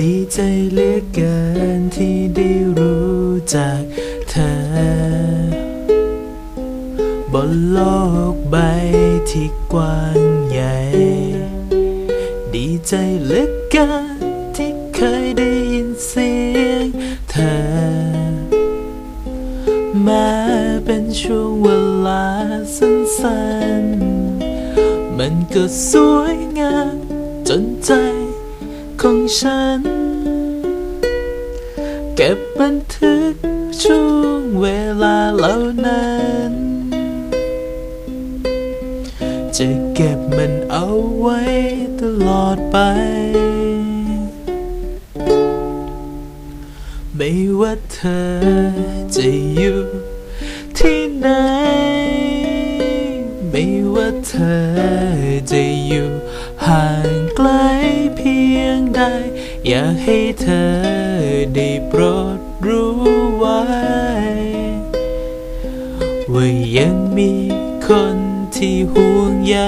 ดีใจเหลือเกินที่ได้รู้จักเธอบนโลกใบที่กว้างใหญ่ ดีใจเหลือเกินที่เคยได้ยินเสียงเธอ แม้เป็นช่วงเวลาสั้นๆ มันก็สวยงามจนใจ ของฉัน เก็บบันทึกช่วงเวลาเหล่านั้น จะเก็บมันเอาไว้ตลอดไป ไม่ว่าเธอจะอยู่ที่ไหน ไม่ว่าเธอจะอยู่ห่างไกล อยากให้เธอได้โปรดรู้ไว้ ว่ายังมีคนที่ห่วงใย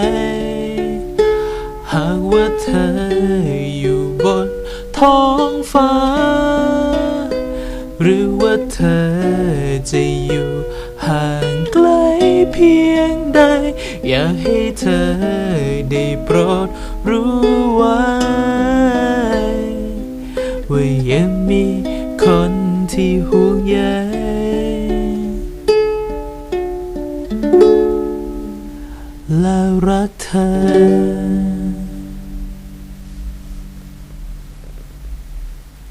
หากว่าเธออยู่บนท้องฟ้า หรือว่าเธอจะอยู่ห่างไกลเพียงใด อยากให้เธอได้โปรดรู้ไว้ ว่ายังมีคนที่ห่วงใยและรักเธอ